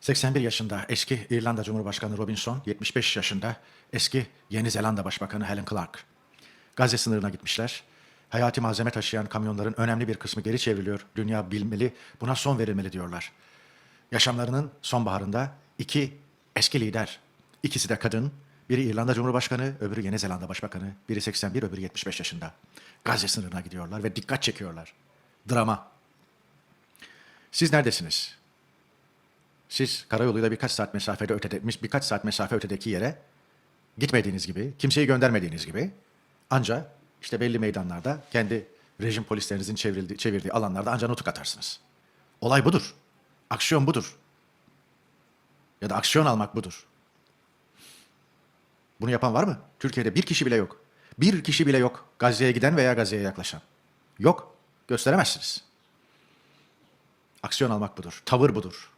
81 yaşında eski İrlanda Cumhurbaşkanı Robinson, 75 yaşında eski Yeni Zelanda Başbakanı Helen Clark. Gazze sınırına gitmişler. Hayati malzeme taşıyan kamyonların önemli bir kısmı geri çevriliyor. Dünya bilmeli, buna son verilmeli diyorlar. Yaşamlarının sonbaharında iki eski lider, ikisi de kadın, biri İrlanda Cumhurbaşkanı, öbürü Yeni Zelanda Başbakanı, biri 81, öbürü 75 yaşında. Gazze sınırına gidiyorlar ve dikkat çekiyorlar. Drama. Siz neredesiniz? Siz karayoluyla birkaç saat mesafede ötede, birkaç saat mesafe ötedeki yere gitmediğiniz gibi, kimseyi göndermediğiniz gibi ancak işte belli meydanlarda kendi rejim polislerinizin çevrildiği, çevirdiği alanlarda ancak nutuk atarsınız. Olay budur. Aksiyon budur. Ya da aksiyon almak budur. Bunu yapan var mı? Türkiye'de bir kişi bile yok. Bir kişi bile yok Gazze'ye giden veya Gazze'ye yaklaşan. Yok. Gösteremezsiniz. Aksiyon almak budur. Tavır budur.